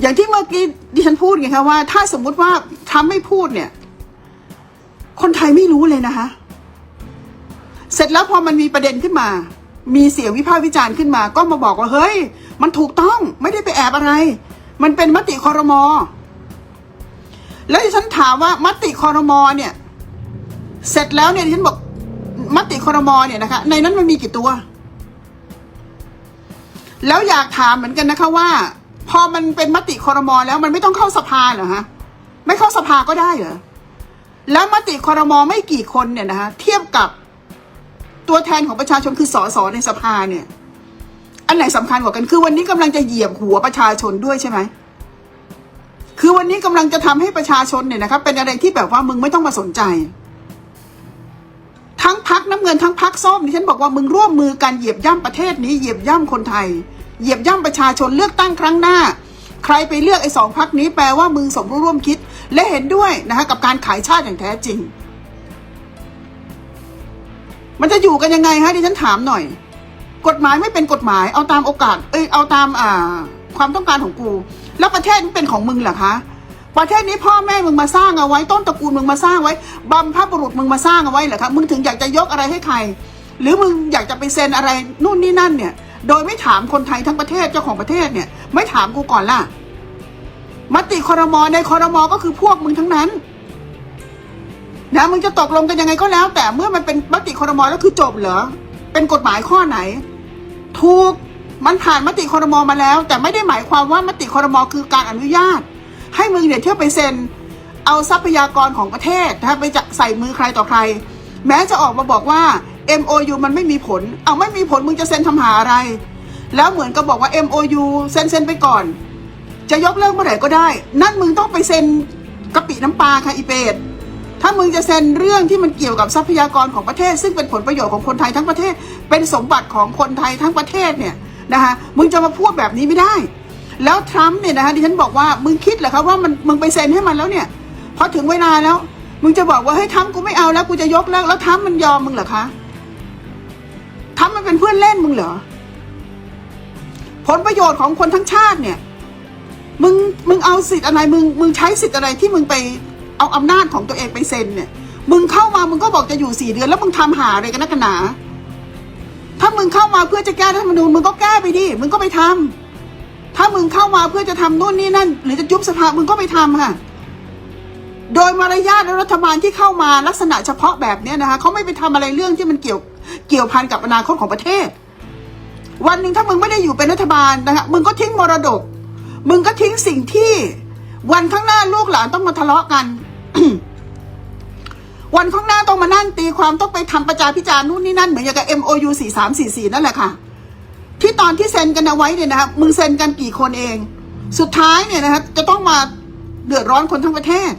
อย่างที่เมื่อกี้ดิฉันพูดไงคะว่า ถ้าสมมุติว่าทรัมป์ไม่พูดเนี่ย คนไทยไม่รู้เลยนะคะ เสร็จแล้วพอมันมีประเด็นขึ้นมา มีเสียงวิพากษ์วิจารณ์ขึ้นมา ก็มาบอกว่าเฮ้ย มันถูกต้องไม่ได้ไปแอบอะไร มันเป็นมติคอรมอแล้วดิฉันถามว่ามติคอรมอเนี่ย เสร็จแล้วเนี่ยดิฉันบอกมติคอรมอเนี่ยนะคะ ในนั้นมันมีกี่ตัว แล้วอยากถามเหมือนกันนะคะว่า อมันเป็นมติคอรมอแล้วมันไม่ต้องเข้าสภาเหรอฮะไม่เข้าสภาก็ได้เหรอแล้วมติคอรมอไม่กี่คนเนี่ยนะคะเทียบกับตัวแทนของประชาชนคือสสในสภาเนี่ย อันไหนสำคัญกว่ากันคือวันนี้กำลังจะเหยียบหัวประชาชนด้วยใช่ไหมคือวันนี้กำลังจะทำให้ประชาชนเนี่ยนะครับเป็นอะไรที่แบบว่ามึงไม่ต้องมาสนใจ ทั้งพักน้ำเงินทั้งพักส้มดิฉันบอกว่ามึงร่วมมือกันเหยียบย่ำประเทศนี้เหยียบย่ำคนไทย เหยียบย่ำประชาชนเลือกตั้งครั้งหน้า ใครไปเลือกไอ้สองพักนี้แปลว่ามึงสมรู้ร่วมคิด และเห็นด้วยนะคะกับการขายชาติอย่างแท้จริง มันจะอยู่กันยังไงฮะดิฉันถามหน่อย กฎหมายไม่เป็นกฎหมาย เอาตามโอกาส เอ้ยเอาตามอ่า ความต้องการของกู แล้วประเทศนี้เป็นของมึงเหรอคะประเทศนี้พ่อแม่มึงมาสร้างเอาไว้ ต้นตระกูลมึงมาสร้างไว้บัมพบุรุษมึงมาสร้างเอาไว้เหรอคะมึงถึงอยากจะยกอะไรให้ใคร หรือมึงอยากจะไปเซ็นอะไรนู่นนี่นั่นเนี่ย โดยไม่ถามคนไทยทั้งประเทศเจ้าของประเทศเนี่ย ไม่ถามกูก่อนล่ะมติคอรมอในคอรมอก็คือพวกมึงทั้งนั้นนะมึงจะตกลงกันยังไงก็แล้ว แต่เมื่อมันเป็นมติคอรมอแล้วคือจบเหรอเป็นกฎหมายข้อไหน ถูกมันผ่านมติคอรมอมาแล้ว แต่ไม่ได้หมายความว่ามติคอรมอคือการอนุญาต ให้มึงเนี่ยเที่ยวไปเซ็น เอาทรัพยากรของประเทศนะไปจะใส่มือใครต่อใคร แม้จะออกมาบอกว่า MOU มันไม่มีผล เอาไม่มีผลมึงจะเซ็นทำหาอะไร แล้วเหมือนกับอกว่า MOU เซ็นเซ็นไปก่อน จะยกเลิกเมื่อไหร่ก็ได้ นั่นมึงต้องไปเซ็นกะปิน้ำปลาค่ะอีเปดถ้ามึงจะเซ็นเรื่องที่มันเกี่ยวกับทรัพยากรของประเทศ ซึ่งเป็นผลประโยชน์ของคนไทยทั้งประเทศ เป็นสมบัติของคนไทยทั้งประเทศเนี่ยนะคะมึงจะมาพูดแบบนี้ไม่ได้ แล้วทรัมป์เนี่ยนะคะดิฉันบอกว่ามึงคิดเหรอครับว่ามันมึงไปเซ็นให้มันแล้วเนี่ยพอถึงเวลาแล้ว มึงจะบอกว่าเฮ้ยทรัมป์กูไม่เอาแล้วกูจะยกเลิกแล้วทรัมป์มันยอมมึงเหรอคะ ทรัมป์มันเป็นเพื่อนเล่นมึงเหรอ ผลประโยชน์ของคนทั้งชาติเนี่ย มึงมึงเอาสิทธิ์อะไรมึงมึงใช้สิทธิ์อะไรที่มึงไปเอาอำนาจของตัวเองไปเซ็นเนี่ย มึงเข้ามามึงก็บอกจะอยู่สี่เดือน แล้วมึงทำหาอะไรกันนักกันหนา ถ้ามึงเข้ามาเพื่อจะแก้รัฐธรรมนูญมึงก็แก้ไปดิ มึงก็ไปทำถ้ามึงเข้ามาเพื่อจะทำนู่นนี่นั่น หรือจะยุบสภามึงก็ไปทำค่ะโดยมารยาทและรัฐบาลที่เข้ามาลักษณะเฉพาะแบบเนี้ยนะคะเขาไม่ไปทำอะไรเรื่องที่มันเกี่ยว เกี่ยวพันกับอนาคตของประเทศ วันหนึ่งถ้ามึงไม่ได้อยู่เป็นรัฐบาลนะคะมึงก็ทิ้งมรดก มึงก็ทิ้งสิ่งที่ วันข้างหน้าลูกหลานต้องมาทะเลาะกัน วันข้างหน้าต้องมานั่งตีความต้องไปทำประจาพิจารณ์นู่นนี่นั่นเหมือนอย่างกับ MOU 4344 นั่นแหละค่ะ ที่ตอนที่เซ็นกันเอาไว้เนี่ยนะครับมึงเซ็นกันกี่คนเอง สุดท้ายเนี่ยนะครับจะต้องมาเดือดร้อนคนทั้งประเทศ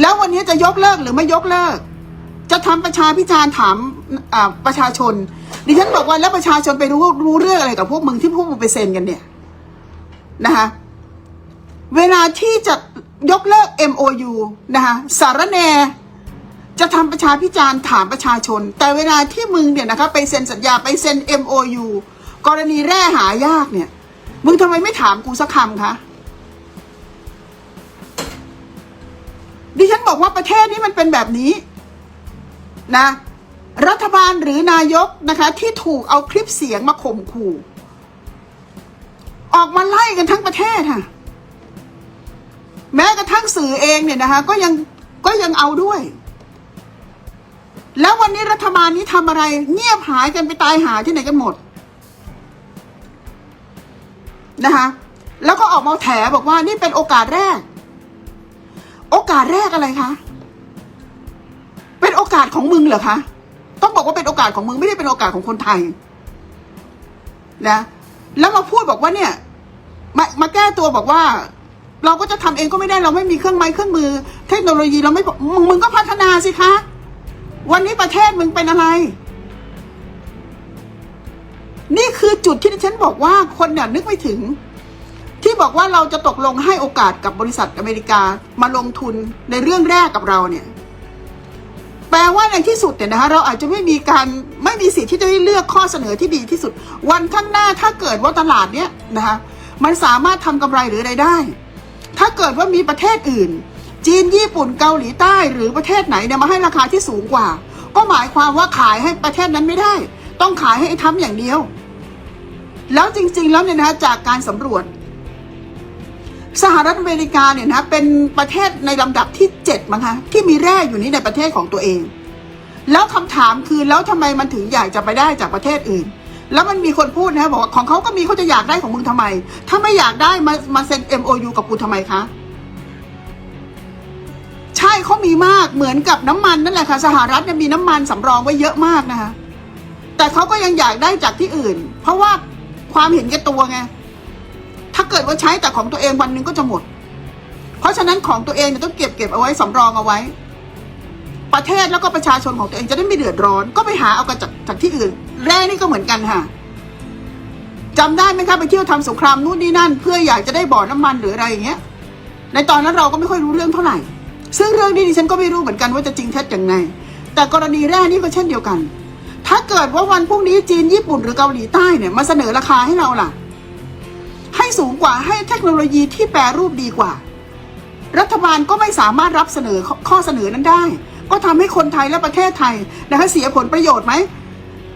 แล้ววันนี้จะยกเลิกหรือไม่ยกเลิก จะทำประชาพิจารณ์ถามประชาชน ดิฉันบอกว่าแล้วประชาชนไปรู้รู้เรื่องอะไรกับพวกมึงที่พวกมึงไปเซ็นกันเนี่ยนะคะเวลาที่จะยกเลิก MOU นะคะสารแนจะทำประชาพิจารณ์ถามประชาชน แต่เวลาที่มึงเนี่ยนะคะไปเซ็นสัญญาไปเซ็น MOU กรณีแร่หายากเนี่ย มึงทำไมไม่ถามกูสักคำคะดิฉันบอกว่าประเทศนี้มันเป็นแบบนี้ นะรัฐบาลหรือนายกนะคะที่ถูกเอาคลิปเสียงมาข่มขู่ ออกมาไล่กันทั้งประเทศค่ะ แม้กระทั่งสื่อเองเนี่ยนะคะก็ยังก็ยังเอาด้วย แล้ววันนี้รัฐบาลนี้ทำอะไร เงียบหายกันไปตายหาที่ไหนกันหมดนะคะแล้วก็ออกมาแถบอกว่านี่เป็นโอกาสแรก โอกาสแรกอะไรคะ อกาสของมึงเหรอคะ ต้องบอกว่าเป็นโอกาสของมึงไม่ได้เป็นโอกาสของคนไทย นะ แล้วมาพูดบอกว่าเนี่ย มามาแก้ตัวบอกว่า เราก็จะทำเองก็ไม่ได้เราไม่มีเครื่องไม้เครื่องมือ เทคโนโลยีเราไม่มึงมึงก็พัฒนาสิคะ วันนี้ประเทศมึงเป็นอะไร นี่คือจุดที่ดิฉันบอกว่าคนเนี่ยนึกไม่ถึงที่บอกว่าเราจะตกลงให้โอกาสกับบริษัทอเมริกามาลงทุนในเรื่องแรกกับเราเนี่ย แปลว่าในที่สุดเนี่ยนะคะเราอาจจะไม่มีการไม่มีสิทธิ์ที่จะได้เลือกข้อเสนอที่ดีที่สุด วันข้างหน้าถ้าเกิดว่าตลาดเนี้ยนะคะมันสามารถทำกำไรหรืออะไรได้ ถ้าเกิดว่ามีประเทศอื่น จีนญี่ปุ่นเกาหลีใต้หรือประเทศไหนเนี่ยมาให้ราคาที่สูงกว่า ก็หมายความว่าขายให้ประเทศนั้นไม่ได้ ต้องขายให้ไอ้ทำอย่างเดียว แล้วจริง ๆ แล้วเนี่ยนะจากการสำรวจ สหรัฐอเมริกาเนี่ยนะเป็นประเทศในลำดับที่เจ็ดมั้งคะที่มีแร่อยู่นี้ในประเทศของตัวเอง แล้วคำถามคือแล้วทำไมมันถึงอยากจะไปได้จากประเทศอื่น แล้วมันมีคนพูดนะบอกว่าของเขาก็มีเขาจะอยากได้ของมึงทำไม ถ้าไม่อยากได้มามาเซ็น MOU กับกูทำไมคะใช่เขามีมากเหมือนกับน้ำมันนั่นแหละค่ะสหรัฐเนี่ยมีน้ำมันสำรองไว้เยอะมากนะคะแต่เขาก็ยังอยากได้จากที่อื่น เพราะว่าความเห็นแก่ตัวไง ถ้าเกิดว่าใช้แต่ของตัวเองวันหนึ่งก็จะหมด เพราะฉะนั้นของตัวเองเนี่ยต้องเก็บเก็บเอาไว้สำรองเอาไว้ ประเทศแล้วก็ประชาชนของตัวเองจะได้ไม่เดือดร้อน ก็ไปหาเอากันจากจากที่อื่น แร่นี่ก็เหมือนกันค่ะจำได้ไหมคะไปเที่ยวทำสงครามนู่นนี่นั่น เพื่ออยากจะได้บ่อน้ำมันหรืออะไรอย่างเงี้ย ในตอนนั้นเราก็ไม่ค่อยรู้เรื่องเท่าไหร่ ซึ่งเรื่องนี้ดิฉันก็ไม่รู้เหมือนกันว่าจะจริงเท็จอย่างไงแต่กรณีแร่นี่ก็เช่นเดียวกัน ถ้าเกิดว่าวันพรุ่งนี้จีนญี่ปุ่นหรือเกาหลีใต้เนี่ยมาเสนอราคาให้เราล่ะ ให้สูงกว่าให้เทคโนโลยีที่แปรรูปดีกว่า รัฐบาลก็ไม่สามารถรับเสนอข้อเสนอนั้นได้ ก็ทำให้คนไทยและประเทศไทยนะคะเสียผลประโยชน์ไหม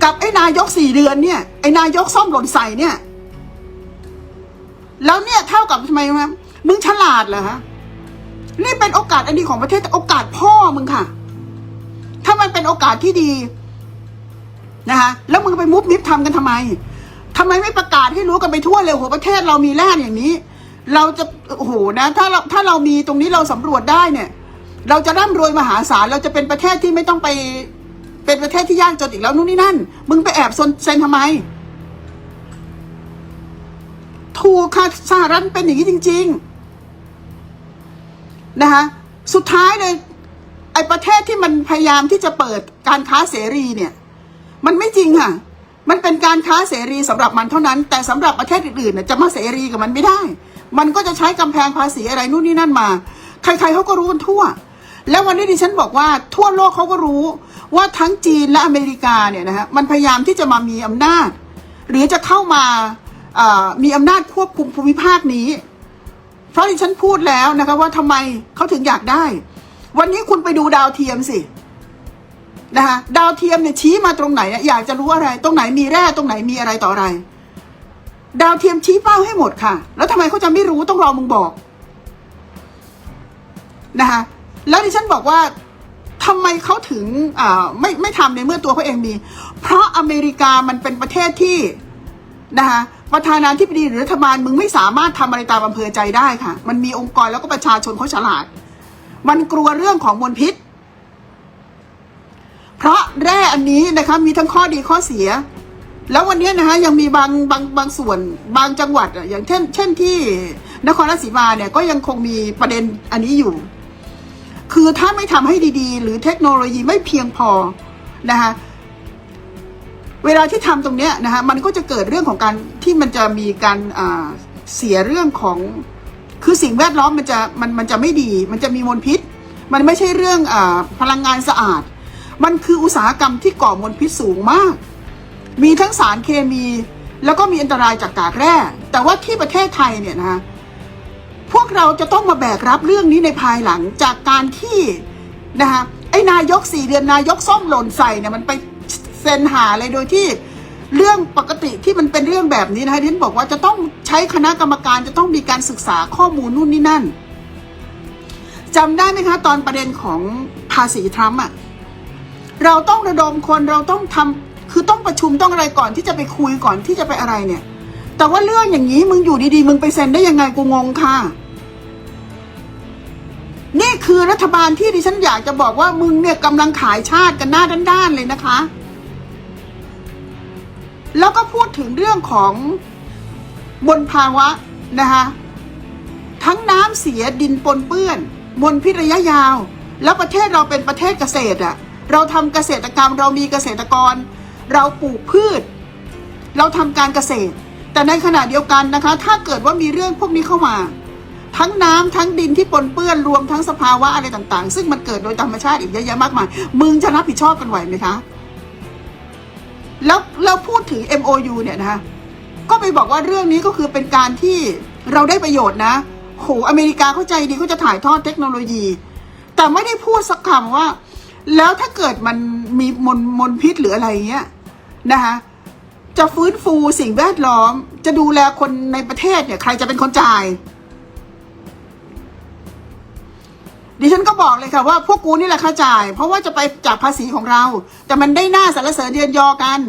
กับไอ้นายกสี่เดือนเนี่ยไอ้นายกซ่อมหล่นใส่เนี่ย แล้วเนี่ยเท่ากับทำไมวะมึงฉลาดเหรอฮะนี่เป็นโอกาสอันดีของประเทศโอกาสพ่อมึงค่ะ ถ้ามันเป็นโอกาสที่ดีนะคะแล้วมึงไปมุบมิบทำกันทำไม ทำไมไม่ประกาศให้รู้กันไปทั่วเลยโหประเทศเรามีแร่อย่างนี้ เราจะโอ้โหนะ ถ้าเราถ้าเรามีตรงนี้เราสำรวจได้เนี่ย เราจะร่ำรวยมหาศาลเราจะเป็นประเทศที่ไม่ต้องไป เป็นประเทศที่ยากจนอีกแล้วนู่นนี่นั่น มึงไปแอบซนเซ็นทำไม ถูกค่ะสหรัฐเป็นอย่างนี้จริง ๆ นะคะสุดท้ายเลยไอประเทศที่มันพยายามที่จะเปิดการค้าเสรีเนี่ย มันไม่จริงค่ะ มันเป็นการค้าเสรีสำหรับมันเท่านั้น แต่สำหรับประเทศอื่นๆจะมาเสรีกับมันไม่ได้ มันก็จะใช้กำแพงภาษีอะไรนู่นนี่นั่นมา ใครๆเขาก็รู้กันทั่ว แล้ววันนี้ดิฉันบอกว่าทั่วโลกเขาก็รู้ว่าทั้งจีนและอเมริกาเนี่ยนะฮะมันพยายามที่จะมามีอำนาจ หรือจะเข้ามามีอำนาจควบคุมภูมิภาคนี้ เพราะดิฉันพูดแล้วนะคะว่าทำไมเขาถึงอยากได้ วันนี้คุณไปดูดาวเทียมสิ นะคะดาวเทียมเนี่ยชี้มาตรงไหนอยากจะรู้อะไร ตรงไหนมีแร่ตรงไหนมีอะไรต่ออะไร ดาวเทียมชี้เป้าให้หมดค่ะ แล้วทำไมเขาจะไม่รู้ต้องรอมึงบอกนะคะแล้วดิฉันบอกว่าทำไมเขาถึงไม่ไม่ทำในเมื่อตัวเขาเองมี เพราะอเมริกามันเป็นประเทศที่นะคะประธานาธิบดีหรือรัฐบาลมึงไม่สามารถทำอะไรตามอำเภอใจได้ค่ะ มันมีองค์กรแล้วก็ประชาชนเขาฉลาด มันกลัวเรื่องของมลพิษ เพราะแร่อันนี้นะคะมีทั้งข้อดีข้อเสีย แล้ววันนี้นะคะยังมีบางบางบางส่วนบางจังหวัดอะอย่างเช่น เช่นที่นครราชสีมาเนี่ยก็ยังคงมีประเด็นอันนี้อยู่ คือถ้าไม่ทำให้ดีๆ หรือเทคโนโลยีไม่เพียงพอนะคะเวลาที่ทำตรงเนี้ยนะคะมันก็จะเกิดเรื่องของการที่มันจะมีการเสียเรื่องของคือสิ่งแวดล้อมมันจะมันมันจะไม่ดี มันจะมีมลพิษ มันไม่ใช่เรื่องอพลังงานสะอาด มันคืออุตสาหกรรมที่ก่อมลพิษสูงมาก มีทั้งสารเคมี แล้วก็มีอันตรายจากกากแร่ แต่ว่าที่ประเทศไทยเนี่ยนะคะพวกเราจะต้องมาแบกรับเรื่องนี้ในภายหลังจากการที่นะคะไอ้นายกสี่เดือนนายกส้มหล่นใส่เนี่ยมันไปเซ็นหาอะไรโดยที่เรื่องปกติที่มันเป็นเรื่องแบบนี้นะคะที่ฉันบอกว่าจะต้องใช้คณะกรรมการจะต้องมีการศึกษาข้อมูลนู่นนี่นั่นจำได้ไหมคะ ตอนประเด็นของภาษีทรัมป์อะ เราต้องระดมคนเราต้องทำคือต้องประชุมต้องอะไรก่อนที่จะไปคุยก่อนที่จะไปอะไรเนี่ย แต่ว่าเรื่องอย่างนี้มึงอยู่ดีๆ มึงไปเซ็นได้ยังไงกูงงค่ะ นี่คือรัฐบาลที่ดิฉันอยากจะบอกว่ามึงเนี่ยกำลังขายชาติกันหน้าด้านๆเลยนะคะ แล้วก็พูดถึงเรื่องของมลภาวะนะคะทั้งน้ำเสียดินปนเปื้อนมลพิษระยะยาว แล้วประเทศเราเป็นประเทศเกษตรอะ เราทำเกษตรกรรม เรามีเกษตรกร เราปลูกพืช เราทำการเกษตร แต่ในขณะเดียวกันนะคะ ถ้าเกิดว่ามีเรื่องพวกนี้เข้ามา ทั้งน้ำทั้งดินที่ปนเปื้อนรวมทั้งสภาวะอะไรต่างๆ ซึ่งมันเกิดโดยธรรมชาติอีกเยอะแยะมากมายมึงจะรับผิดชอบกันไหวไหมคะแล้วเราพูดถึง MOU เนี่ยนะคะก็ไปบอกว่าเรื่องนี้ก็คือเป็นการที่เราได้ประโยชน์นะโหอเมริกาเข้าใจดีเขาจะถ่ายทอดเทคโนโลยี แต่ไม่ได้พูดสักคำว่า แล้วถ้าเกิดมันมีมลมลพิษหรืออะไรเงี้ยนะคะจะฟื้นฟูสิ่งแวดล้อม จะดูแลคนในประเทศเนี่ย ใครจะเป็นคนจ่าย ดิฉันก็บอกเลยค่ะว่าพวกกูนี่แหละค่าจ่าย เพราะว่าจะไปจากภาษีของเรา แต่มันได้หน้าสารเสริญเยือนยอกัน